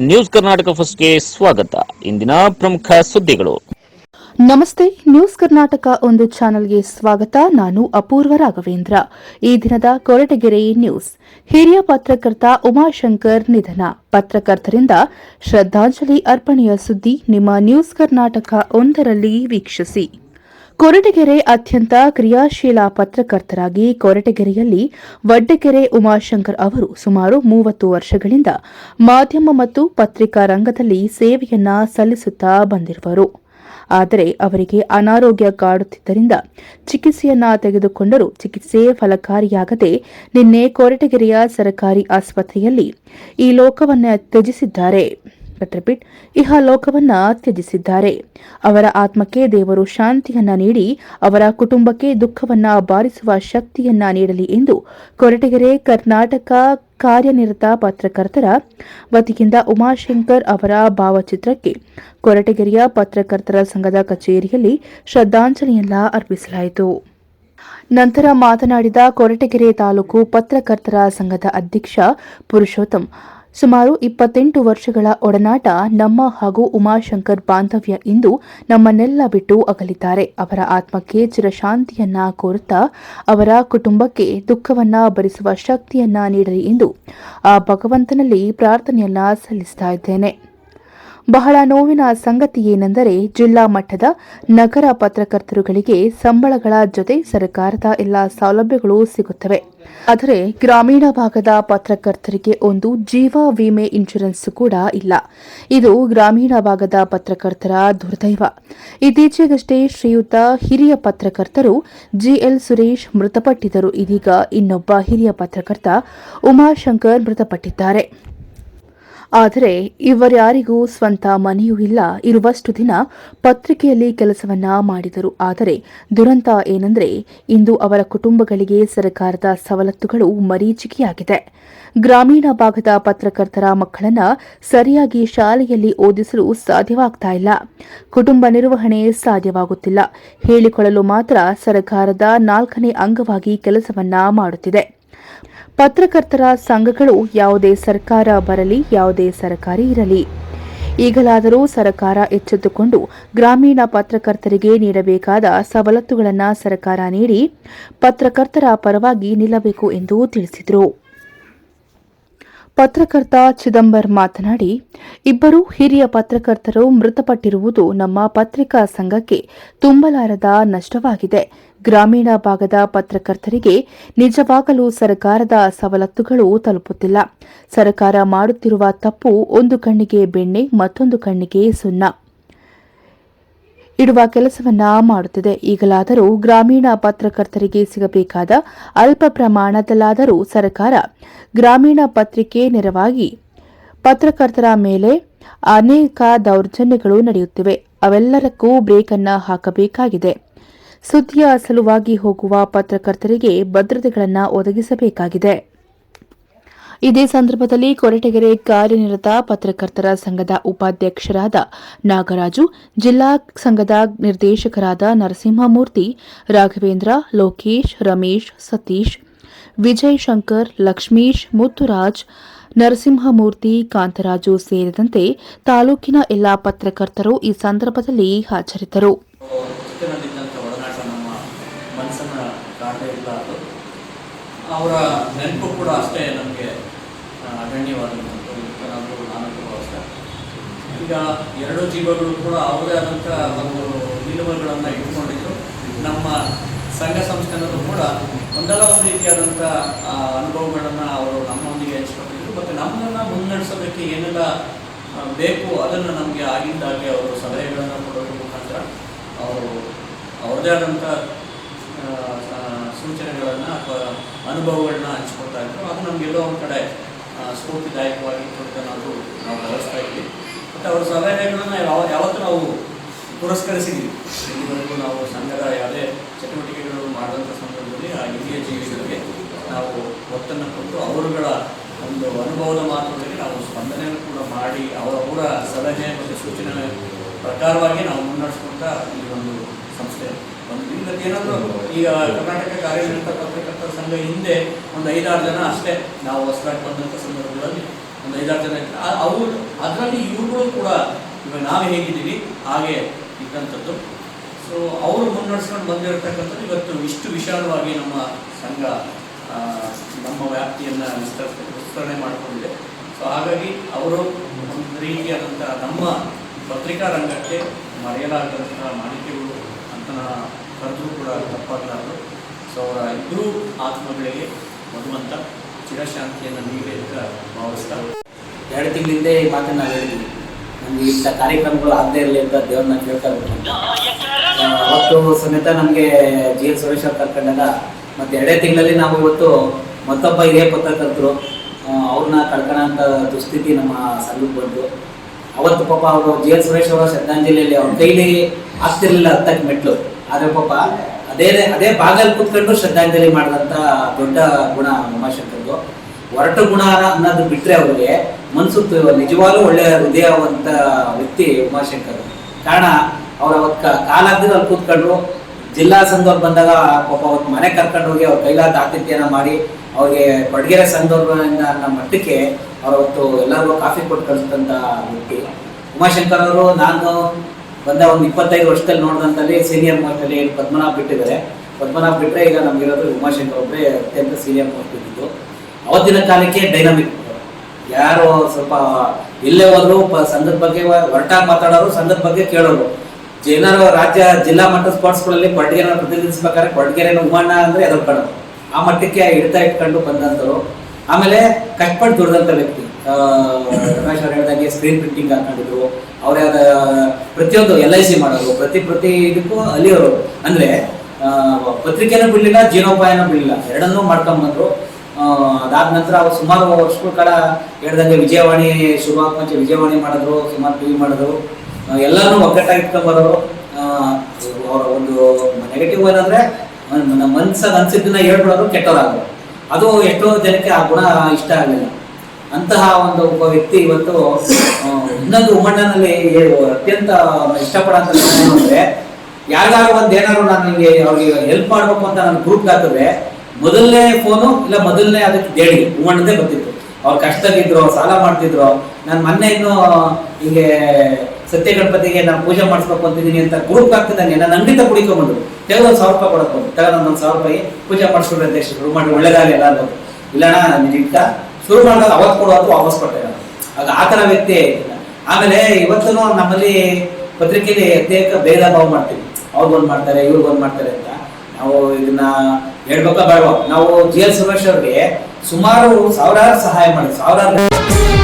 News Karnataka ಫಸ್ಟ್ಗೆ ಸ್ವಾಗತ. ಇಂದಿನ ಪ್ರಮುಖ ಸುದ್ದಿಗಳು. ನಮಸ್ತೆ, ನ್ಯೂಸ್ ಕರ್ನಾಟಕ ಒಂದು ಚಾನೆಲ್ಗೆ ಸ್ವಾಗತ. ನಾನು ಅಪೂರ್ವ ರಾಘವೇಂದ್ರ. ಈ ದಿನದ ಕೊರಟಗೆರೆ ನ್ಯೂಸ್. ಹಿರಿಯ ಪತ್ರಕರ್ತ ಉಮಾಶಂಕರ್ ನಿಧನ. ಪತ್ರಕರ್ತರಿಂದ ಶ್ರದ್ಧಾಂಜಲಿ ಅರ್ಪಣೆಯ ಸುದ್ದಿ ನಿಮ್ಮ ನ್ಯೂಸ್ ಕರ್ನಾಟಕ ಒಂದರಲ್ಲಿ ವೀಕ್ಷಿಸಿ. ಕೊರಟಗೆರೆ ಅತ್ಯಂತ ಕ್ರಿಯಾಶೀಲ ಪತ್ರಕರ್ತರಾಗಿ ಕೊರಟಗೆರೆಯಲ್ಲಿ ವಡ್ಡಗೆರೆ ಉಮಾಶಂಕರ್ ಅವರು ಸುಮಾರು ಮೂವತ್ತು ವರ್ಷಗಳಿಂದ ಮಾಧ್ಯಮ ಮತ್ತು ಪತ್ರಿಕಾ ರಂಗದಲ್ಲಿ ಸೇವೆಯನ್ನ ಸಲ್ಲಿಸುತ್ತಾ ಬಂದಿರುವರು. ಆದರೆ ಅವರಿಗೆ ಅನಾರೋಗ್ಯ ಕಾಡುತ್ತಿದ್ದರಿಂದ ಚಿಕಿತ್ಸೆಯನ್ನ ತೆಗೆದುಕೊಂಡರೂ ಚಿಕಿತ್ಸೆ ಫಲಕಾರಿಯಾಗದೆ ನಿನ್ನೆ ಕೊರಟಗೆರೆಯ ಸರ್ಕಾರಿ ಆಸ್ಪತ್ರೆಯಲ್ಲಿ ಈ ಲೋಕವನ್ನ ತ್ಯಜಿಸಿದ್ದಾರೆ. ರಿಪೀಟ್ ಇಹ ಲೋಕವನ್ನ ತ್ಯಜಿಸಿದ್ದಾರೆ. ಅವರ ಆತ್ಮಕ್ಕೆ ದೇವರು ಶಾಂತಿಯನ್ನ ನೀಡಿ, ಅವರ ಕುಟುಂಬಕ್ಕೆ ದುಃಖವನ್ನ ಬಾರಿಸುವ ಶಕ್ತಿಯನ್ನ ನೀಡಲಿ ಎಂದು ಕೊರಟಗೆರೆ ಕರ್ನಾಟಕ ಕಾರ್ಯನಿರತ ಪತ್ರಕರ್ತರ ವತಿಯಿಂದ ಉಮಾಶಂಕರ್ ಅವರ ಭಾವಚಿತ್ರಕ್ಕೆ ಕೊರಟಗೆರೆಯ ಪತ್ರಕರ್ತರ ಸಂಘದ ಕಚೇರಿಯಲ್ಲಿ ಶ್ರದ್ಧಾಂಜಲಿಯನ್ನ ಅರ್ಪಿಸಲಾಯಿತು. ನಂತರ ಮಾತನಾಡಿದ ಕೊರಟಗೆರೆ ತಾಲೂಕು ಪತ್ರಕರ್ತರ ಸಂಘದ ಅಧ್ಯಕ್ಷ ಪುರುಷೋತ್ತಮ್ ಸುಮಾರು ಇಪ್ಪತ್ತೆಂಟು ವರ್ಷಗಳ ಒಡನಾಟ ನಮ್ಮ ಹಾಗೂ ಉಮಾಶಂಕರ್ ಬಾಂಧವ್ಯ ಇಂದು ನಮ್ಮನ್ನೆಲ್ಲ ಬಿಟ್ಟು ಅಗಲಿದ್ದಾರೆ. ಅವರ ಆತ್ಮಕ್ಕೆ ಚಿರಶಾಂತಿಯನ್ನ ಕೋರುತ್ತಾ ಅವರ ಕುಟುಂಬಕ್ಕೆ ದುಃಖವನ್ನ ಭರಿಸುವ ಶಕ್ತಿಯನ್ನ ನೀಡಲಿ ಎಂದು ಆ ಭಗವಂತನಲ್ಲಿ ಪ್ರಾರ್ಥನೆಯನ್ನ ಸಲ್ಲಿಸ್ತಾ ಇದ್ದೇನೆ. ಬಹಳ ನೋವಿನ ಸಂಗತಿ ಏನೆಂದರೆ ಜಿಲ್ಲಾ ಮಟ್ಟದ ನಗರ ಪತ್ರಕರ್ತರುಗಳಿಗೆ ಸಂಬಳಗಳ ಜೊತೆ ಸರ್ಕಾರದ ಎಲ್ಲ ಸೌಲಭ್ಯಗಳು ಸಿಗುತ್ತವೆ. ಆದರೆ ಗ್ರಾಮೀಣ ಭಾಗದ ಪತ್ರಕರ್ತರಿಗೆ ಒಂದು ಜೀವ ವಿಮೆ ಇನ್ಶೂರೆನ್ಸ್ ಕೂಡ ಇಲ್ಲ. ಇದು ಗ್ರಾಮೀಣ ಭಾಗದ ಪತ್ರಕರ್ತರ ದುರ್ದೈವ. ಇತ್ತೀಚೆಗಷ್ಟೇ ಶ್ರೀಯುತ ಹಿರಿಯ ಪತ್ರಕರ್ತರು ಜಿಎಲ್ ಸುರೇಶ್ ಮೃತಪಟ್ಟಿದ್ದರು. ಇದೀಗ ಇನ್ನೊಬ್ಬ ಹಿರಿಯ ಪತ್ರಕರ್ತ ಉಮಾಶಂಕರ್ ಮೃತಪಟ್ಟಿದ್ದಾರೆ. ಆದರೆ ಇವರ್ಯಾರಿಗೂ ಸ್ವಂತ ಮನೆಯೂ ಇಲ್ಲ. ಇರುವಷ್ಟು ದಿನ ಪತ್ರಿಕೆಯಲ್ಲಿ ಕೆಲಸವನ್ನ ಮಾಡಿದರು. ಆದರೆ ದುರಂತ ಏನಂದ್ರೆ ಇಂದು ಅವರ ಕುಟುಂಬಗಳಿಗೆ ಸರ್ಕಾರದ ಸವಲತ್ತುಗಳು ಮರೀಚಿಕೆಯಾಗಿದೆ. ಗ್ರಾಮೀಣ ಭಾಗದ ಪತ್ರಕರ್ತರ ಮಕ್ಕಳನ್ನ ಸರಿಯಾಗಿ ಶಾಲೆಯಲ್ಲಿ ಓದಿಸಲು ಸಾಧ್ಯವಾಗ್ತಾ ಇಲ್ಲ. ಕುಟುಂಬ ನಿರ್ವಹಣೆ ಸಾಧ್ಯವಾಗುತ್ತಿಲ್ಲ. ಹೇಳಿಕೊಳ್ಳಲು ಮಾತ್ರ ಸರ್ಕಾರದ ನಾಲ್ಕನೇ ಅಂಗವಾಗಿ ಕೆಲಸವನ್ನ ಮಾಡುತ್ತಿದೆ. ಪತ್ರಕರ್ತರ ಸಂಘಗಳು ಯಾವುದೇ ಸರ್ಕಾರ ಬರಲಿ, ಯಾವುದೇ ಸರ್ಕಾರಿ ಇರಲಿ. ಈಗಲಾದರೂ ಸರ್ಕಾರ ಎಚ್ಚೆತ್ತುಕೊಂಡು ಗ್ರಾಮೀಣ ಪತ್ರಕರ್ತರಿಗೆ ನೀಡಬೇಕಾದ ಸವಲತ್ತುಗಳನ್ನು ಸರ್ಕಾರ ನೀಡಿ ಪತ್ರಕರ್ತರ ಪರವಾಗಿ ನಿಲ್ಲಬೇಕು ಎಂದು ತಿಳಿಸಿದರು. ಪತ್ರಕರ್ತ ಚಿದಂಬರ್ ಮಾತನಾಡಿ, ಇಬ್ಬರು ಹಿರಿಯ ಪತ್ರಕರ್ತರು ಮೃತಪಟ್ಟಿರುವುದು ನಮ್ಮ ಪತ್ರಿಕಾ ಸಂಘಕ್ಕೆ ತುಂಬಲಾರದ ನಷ್ಟವಾಗಿದೆ. ಗ್ರಾಮೀಣ ಭಾಗದ ಪತ್ರಕರ್ತರಿಗೆ ನಿಜವಾಗಲೂ ಸರ್ಕಾರದ ಸವಲತ್ತುಗಳು ತಲುಪುತ್ತಿಲ್ಲ. ಸರ್ಕಾರ ಮಾಡುತ್ತಿರುವ ತಪ್ಪು ಒಂದು ಕಣ್ಣಿಗೆ ಬೆಣ್ಣೆ, ಮತ್ತೊಂದು ಕಣ್ಣಿಗೆ ಸುಣ್ಣ. ಇಡುವ ಕೆಲಸವನ್ನ ಮಾಡುತ್ತಿದೆ. ಈಗಲಾದರೂ ಗ್ರಾಮೀಣ ಪತ್ರಕರ್ತರಿಗೆ ಸಿಗಬೇಕಾದ ಅಲ್ಪ ಪ್ರಮಾಣದಲ್ಲಾದರೂ ಸರ್ಕಾರ ಗ್ರಾಮೀಣ ಪತ್ರಿಕೆ ನೆರವಾಗಿ ಪತ್ರಕರ್ತರ ಮೇಲೆ ಅನೇಕ ದೌರ್ಜನ್ಯಗಳು ನಡೆಯುತ್ತಿವೆ. ಅವೆಲ್ಲರಕ್ಕೂ ಬ್ರೇಕ್ ಅನ್ನ ಹಾಕಬೇಕಾಗಿದೆ. ಸುದ್ದಿಯ ಸಲುವಾಗಿ ಹೋಗುವ ಪತ್ರಕರ್ತರಿಗೆ ಭದ್ರತೆಗಳನ್ನು ಒದಗಿಸಬೇಕಾಗಿದೆ. ಇದೇ ಸಂದರ್ಭದಲ್ಲಿ ಕೊರಟಗೆರೆ ಕಾರ್ಯನಿರತ ಪತ್ರಕರ್ತರ ಸಂಘದ ಉಪಾಧ್ಯಕ್ಷರಾದ ನಾಗರಾಜು, ಜಿಲ್ಲಾ ಸಂಘದ ನಿರ್ದೇಶಕರಾದ ನರಸಿಂಹಮೂರ್ತಿ, ರಾಘವೇಂದ್ರ, ಲೋಕೇಶ್, ರಮೇಶ್, ಸತೀಶ್ ವಿಜಯ್ ಶಂಕರ್ ಲಕ್ಷ್ಮೀಶ್, ಮುತ್ತುರಾಜ್, ನರಸಿಂಹಮೂರ್ತಿ, ಕಾಂತರಾಜು ಸೇರಿದಂತೆ ತಾಲೂಕಿನ ಎಲ್ಲಾ ಪತ್ರಕರ್ತರು ಈ ಸಂದರ್ಭದಲ್ಲಿ ಹಾಜರಿದ್ದರು ಚಿಕ್ಕನಲ್ಲಿದ್ದಂಥ ಒಡನಾಟ ನಮ್ಮ ಮನಸ್ಸನ್ನು ಕಾಡದೇ ಇಲ್ಲ ಅದು ಅವರ ನೆನಪು ಕೂಡ ಅಷ್ಟೇ ನಮಗೆ ಅಗಣ್ಯವಾದಂಥದ್ದು ನಾನು ಕೂಡ ಅಷ್ಟೇ ಈಗ ಎರಡು ಜೀವಗಳು ಕೂಡ ಅವರೇ ಆದಂಥ ಒಂದು ನಿಲುವುಗಳನ್ನು ಇಟ್ಕೊಂಡಿದ್ದು ನಮ್ಮ ಸಂಘ ಸಂಸ್ಥೆನಲ್ಲೂ ಕೂಡ ಒಂದಲ್ಲ ಒಂದು ರೀತಿಯಾದಂಥ ಅನುಭವಗಳನ್ನು ಅವರು ನಮ್ಮೊಂದಿಗೆ ಹಂಚ್ಕೊಂಡಿದ್ರು. ಮತ್ತು ನಮ್ಮನ್ನು ಮುನ್ನಡೆಸೋದಕ್ಕೆ ಏನೆಲ್ಲ ಬೇಕು ಅದನ್ನು ನಮಗೆ ಆಗಿಂದಾಗಿ ಅವರು ಸಲಹೆಗಳನ್ನು ಕೊಡೋದ್ರ ಮುಖಾಂತರ ಅವರು ಅವ್ರದ್ದೇ ಆದಂಥ ಸೂಚನೆಗಳನ್ನು ಅಥವಾ ಅನುಭವಗಳನ್ನ ಹಂಚ್ಕೊಳ್ತಾ ಇದ್ರು. ಅದು ನಮಗೆಲ್ಲೋ ಒಂದು ಕಡೆ ಸ್ಫೂರ್ತಿದಾಯಕವಾಗಿ ಸ್ಫೂರ್ತಿದಾಯಕವಾಗಿತ್ತು ಅಂತ ನಾವು ನಾವು ಭಾವಿಸ್ತಾ ಇದ್ವಿ. ಮತ್ತು ಅವರ ಸಲಹೆಗಳನ್ನು ಯಾವ, ಯಾವತ್ತೂ ನಾವು ಪುರಸ್ಕರಿಸಿದ್ವಿ. ಇಲ್ಲಿವರೆಗೂ ನಾವು ಸಂಘದ ಯಾವುದೇ ಚಟುವಟಿಕೆಗಳು ಮಾಡುವಂಥ ಸಂದರ್ಭದಲ್ಲಿ ಆ ಹಿರಿಯ ಜೀವಿಗಳಿಗೆ ನಾವು ಒತ್ತನ್ನು ಕೊಟ್ಟು ಅವರುಗಳ ಒಂದು ಅನುಭವದ ಮಾತುಗಳಿಗೆ ನಾವು ಸ್ಪಂದನೆಯನ್ನು ಕೂಡ ಮಾಡಿ, ಅವರ ಅವರ ಸಲಹೆ ಮತ್ತು ಸೂಚನೆ ಪ್ರಕಾರವಾಗಿ ನಾವು ಮುನ್ನಡೆಸ್ಕೊಳ್ತಾ ಈ ಒಂದು ಸಂಸ್ಥೆ ಏನಾದರೂ ಈಗ ಕರ್ನಾಟಕ ಕಾರ್ಯನಿರತ ಪತ್ರಕರ್ತರ ಸಂಘ ಹಿಂದೆ ಒಂದು ಐದಾರು ಜನ ಅಷ್ಟೇ ನಾವು ಹೊಸದಾಗಿ ಬಂದಂಥ ಸಂದರ್ಭದಲ್ಲಿ ಒಂದು ಐದಾರು ಜನ. ಅವರು ಅದರಲ್ಲಿ ಇವುಗಳು ಕೂಡ ಇವಾಗ ನಾವು ಹೇಗಿದ್ದೀವಿ, ಹಾಗೆ ಇದ್ದಂಥದ್ದು ಸೊ ಅವರು ಮುನ್ನಡೆಸ್ಕೊಂಡು ಬಂದಿರತಕ್ಕಂಥದ್ದು ಇವತ್ತು ಇಷ್ಟು ವಿಶಾಲವಾಗಿ ನಮ್ಮ ಸಂಘ ನಮ್ಮ ವ್ಯಾಪ್ತಿಯನ್ನು ವಿಸ್ತರಿಸ ವಿಸ್ತರಣೆ ಮಾಡಿಕೊಂಡಿದೆ ಸೊ ಹಾಗಾಗಿ ಅವರು ಒಂದು ರೀತಿಯಾದಂತಹ ನಮ್ಮ ಪತ್ರಿಕಾ ರಂಗಕ್ಕೆ ಮರೆಯಲಾಗದಂತಹ ಮಾಹಿತಿಗಳು ಕರೆದ್ರೂ ಕೂಡ ತಪ್ಪಾಗಲಾರದು. ಸೊ ಅವರ ಇಬ್ಬರೂ ಆತ್ಮಗಳಿಗೆ ಭಗವಂತ ಚಿರಶಾಂತಿಯನ್ನು ನೀಡಿ ಅಂತ ಭಾವಿಸ್ತಾ ಎರಡು ತಿಂಗಳಿಂದ ಈ ಮಾತನ್ನು ನಾವು ಹೇಳಿದ್ವಿ. ನಮ್ಗೆ ಇಂಥ ಕಾರ್ಯಕ್ರಮಗಳು ಆಗದೆ ಇರಲಿ ಅಂತ ದೇವ್ರನ್ನ ಕೇಳ್ತಾ. ಆ, ಅವತ್ತು ಸಮೇತ ನಮಗೆ ಜಿ ಎಸ್ ಸುರೇಶ್ ಅವ್ರು ಕರ್ಕೊಂಡಾಗ ಮತ್ತೆ ಎರಡೇ ತಿಂಗಳಲ್ಲಿ ನಾವು ಇವತ್ತು ಮತ್ತೊಬ್ಬ ಹಿರಿಯ ಪತ್ರಕರ್ತರು ಅವ್ರನ್ನ ಕಳ್ಕೊಳ್ಳೋ ದುಸ್ಥಿತಿ ನಮ್ಮ ಸಂಘಕ್ಕೆ ಬಂತು. ಅವತ್ತು ಪಾಪ ಅವರು ಜಿ ಎಲ್ ಸುರೇಶ್ ಅವರ ಶ್ರದ್ಧಾಂಜಲಿಯಲ್ಲಿ ಅವ್ರ ಕೈಲಿ ಆಗ್ತಿರ್ಲಿಲ್ಲ ಹತ್ತಕ್ಕೆ ಮೆಟ್ಲು. ಆದ್ರೆ ಪಾಪ ಅದೇ ಅದೇ ಭಾಗದಲ್ಲಿ ಕೂತ್ಕೊಂಡು ಶ್ರದ್ಧಾಂಜಲಿ ಮಾಡಿದಂಥ ದೊಡ್ಡ ಗುಣ ಉಮಾಶಂಕರ್ದು. ಒರಟು ಗುಣ ಅನ್ನೋದು ಬಿಟ್ಟರೆ ಅವ್ರಿಗೆ ಮನಸ್ಸು ನಿಜವಾಗ್ಲೂ ಒಳ್ಳೆಯ ಹೃದಯವಂತ ವ್ಯಕ್ತಿ ಉಮಾಶಂಕರ್. ಕಾರಣ ಅವ್ರು ಅವತ್ತು ಕಾಲಾಗ್ದಿರ ಅಲ್ಲಿ ಕೂತ್ಕೊಂಡ್ರು. ಜಿಲ್ಲಾ ಸಂಘ ಬಂದಾಗ ಪಾಪ ಅವತ್ತು ಮನೆ ಕರ್ಕೊಂಡು ಹೋಗಿ ಅವ್ರ ಕೈಲಾದ ಆತಿಥ್ಯನ ಮಾಡಿ ಅವ್ರಿಗೆ ಕೊಡಗೆರೆ ಸಂದರ್ಭದಿಂದ ಅನ್ನೋ ಮಟ್ಟಕ್ಕೆ ಅವರವತ್ತು ಎಲ್ಲರಿಗೂ ಕಾಫಿ ಕೊಟ್ಟು ಕಳಿಸಿದಂಥ ವ್ಯಕ್ತಿ. ಉಮಾಶಂಕರ್ ಅವರು ನಾನು ಬಂದ ಒಂದು ಇಪ್ಪತ್ತೈದು ವರ್ಷದಲ್ಲಿ ನೋಡಿದಂತಲ್ಲಿ ಸೀನಿಯರ್ ಮೋಸ್ಟಲ್ಲಿ ಪದ್ಮನಾಭ್ ಬಿಟ್ಟಿದ್ದಾರೆ. ಪದ್ಮನಾಭ್ ಬಿಟ್ಟರೆ ಈಗ ನಮಗಿರೋದು ಉಮಾಶಂಕರ್ ಒಬ್ಬರೇ ಅತ್ಯಂತ ಸೀನಿಯರ್ ಮೋಸ್ಟ್ ಇದ್ದಿದ್ದು. ಅವತ್ತಿನ ಕಾಲಕ್ಕೆ ಡೈನಾಮಿಕ್ ಯಾರು ಸ್ವಲ್ಪ ಎಲ್ಲೇ ಹೋದ್ರು ಸಂಘದ ಬಗ್ಗೆ ಹೊರಟಾಗಿ ಮಾತಾಡೋರು, ಸಂಘದ ಬಗ್ಗೆ ಕೇಳೋರು. ಜನರು ರಾಜ್ಯ ಜಿಲ್ಲಾ ಮಟ್ಟ ಸ್ಪೋರ್ಟ್ಸ್ಗಳಲ್ಲಿ ಕೊಡ್ಗೆರೆ ಪ್ರತಿನಿಧಿಸ್ಬೇಕಾದ್ರೆ ಉಮಾಣ ಉಮ್ಮಣ್ಣ ಅಂದ್ರೆ ಎದುರ್ಕೊಳ್ಳೋರು ಆ ಮಟ್ಟಕ್ಕೆ ಹಿಡಿತ ಇಟ್ಕೊಂಡು ಬಂದಂಥವ್ರು ಆಮೇಲೆ ಕಷ್ಟಪಟ್ಟು ದುಡ್ದಂಥ ವ್ಯಕ್ತಿ ರಮೇಶ್ ಅವ್ರು ಹೇಳ್ದಂಗೆ ಸ್ಕ್ರೀನ್ ಪ್ರಿಂಟಿಂಗ್ ಹಾಕೊಂಡಿದ್ರು. ಅವರೇ ಅದ ಪ್ರತಿಯೊಂದು ಎಲ್ ಐ ಸಿ ಮಾಡೋರು, ಪ್ರತಿ ಪ್ರತಿ ಇದಕ್ಕೂ ಅಲ್ಲಿಯವರು. ಅಂದ್ರೆ ಪತ್ರಿಕೆನೂ ಬಿಡಲಿಲ್ಲ, ಜೀವನೋಪಾಯನೂ ಬಿಡಲಿಲ್ಲ. ಎರಡನ್ನೂ ಮಾಡ್ಕೊಂಬಂದ್ರು ಅದಾದ ನಂತರ ಅವ್ರು ಸುಮಾರು ವರ್ಷಗಳ ಕಾಲ ಹೇಳ್ದಂಗೆ ವಿಜಯವಾಣಿ ಮುಂಚೆ ವಿಜಯವಾಣಿ ಮಾಡಿದ್ರು, ಸುಮಾರು ಟಿವಿ ಮಾಡಿದ್ರು. ಎಲ್ಲರೂ ಒಗ್ಗಟ್ಟಾಗಿ ಇಟ್ಕೊಂಬರೋರು ಅವರ ಒಂದು ನೆಗೆಟಿವ್ ಏನಂದ್ರೆ ನಮ್ಮ ಮನ್ಸಾಗ ಅನ್ಸಿದ್ದನ್ನ ಹೇಳ್ಬಿಡೋದು ಕೆಟ್ಟವರಾಗ್ಬೋದು ಅದು ಎಷ್ಟೋ ಜನಕ್ಕೆ ಆ ಗುಣ ಇಷ್ಟ ಆಗಲಿಲ್ಲ ಅಂತಹ ಒಂದು ಒಬ್ಬ ವ್ಯಕ್ತಿ ಇವತ್ತು ಇನ್ನೊಂದು ಉಮ್ಮಣ್ಣನಲ್ಲಿ ಅತ್ಯಂತ ಇಷ್ಟಪಡೋ ಅಂದ್ರೆ ಯಾರಿಗಾರು ಒಂದು ಏನಾದ್ರು ನಾನು ನಿಮಗೆ ಅವ್ರಿಗೆ ಹೆಲ್ಪ್ ಮಾಡ್ಬೇಕು ಅಂತ ನಾನು ಗ್ರೂಪ್ ಹಾಕಿದ್ರೆ, ಮೊದಲನೇ ಫೋನು ಇಲ್ಲ ಮೊದಲನೇ ಅದಕ್ಕೆ ದೇಣಿಗೆ. ಉಮ್ಮಣ್ಣದೇ ಬರ್ತಿತ್ತು. ಅವ್ರು ಕಷ್ಟದಾಗಿದ್ರು ಸಾಲ ಮಾಡ್ತಿದ್ರು ನಾನು ಮೊನ್ನೆ ಇನ್ನು ಹಿಂಗೆ ಸತ್ಯ ಗಣಪತಿಗೆ ನಾನು ಪೂಜೆ ಮಾಡಿಸ್ಬೇಕು ಅಂತಿದ್ದೀನಿ ಅಂತ ಗ್ರೂಪ್ ಆಗ್ತಿದ್ದಂಗೆ ನಾನು ಅಂಗಡಿ ಕುಡಿಕೊಂಡು ತೆಗೆದು ಒಂದು ಸಾವಿರ ರೂಪಾಯಿ ಕೊಡಕ್ಕೆ ತೆಗೆದು ಒಂದು ಸಾವಿರ ರೂಪಾಯಿ ಪೂಜೆ ಮಾಡಿಸ್ಕೊಡ್ರಿ ಅಂತ ಶುರು ಮಾಡಿ ಒಳ್ಳೇದಾಗಲಿ ಎಲ್ಲ ಇಲ್ಲಣ್ಣ ಇಲ್ಲ ಅಣ್ಣ ನೀನ್ ಇಟ್ಟ ಶುರು ಮಾಡಿದಾಗ ಅವತ್ತು ಕೊಡೋದು ವಾಪಸ್ ಕೊಟ್ಟೆ ಆಗ ಆ ಥರ ವ್ಯಕ್ತಿ ಆಮೇಲೆ ಇವತ್ತು ನಮ್ಮಲ್ಲಿ ಪತ್ರಿಕೆಯಲ್ಲಿ ಅತ್ಯೇಕ ಭೇದ ಭಾವ ಮಾಡ್ತೀವಿ. ಅವ್ರು ಬಂದು ಮಾಡ್ತಾರೆ, ಇವ್ರು ಬಂದು ಮಾಡ್ತಾರೆ ಅಂತ. ನಾವು ಇದನ್ನ ಹೇಳ್ಬೇಕಾ ಬೇಡವಾ? ನಾವು ಜಿ ಎಲ್ ಸುರೇಶ್ ಅವ್ರಿಗೆ ಸುಮಾರು ಸಾವಿರಾರು ಸಹಾಯ ಮಾಡಿದ್ವಿ. ಸಾವಿರಾರು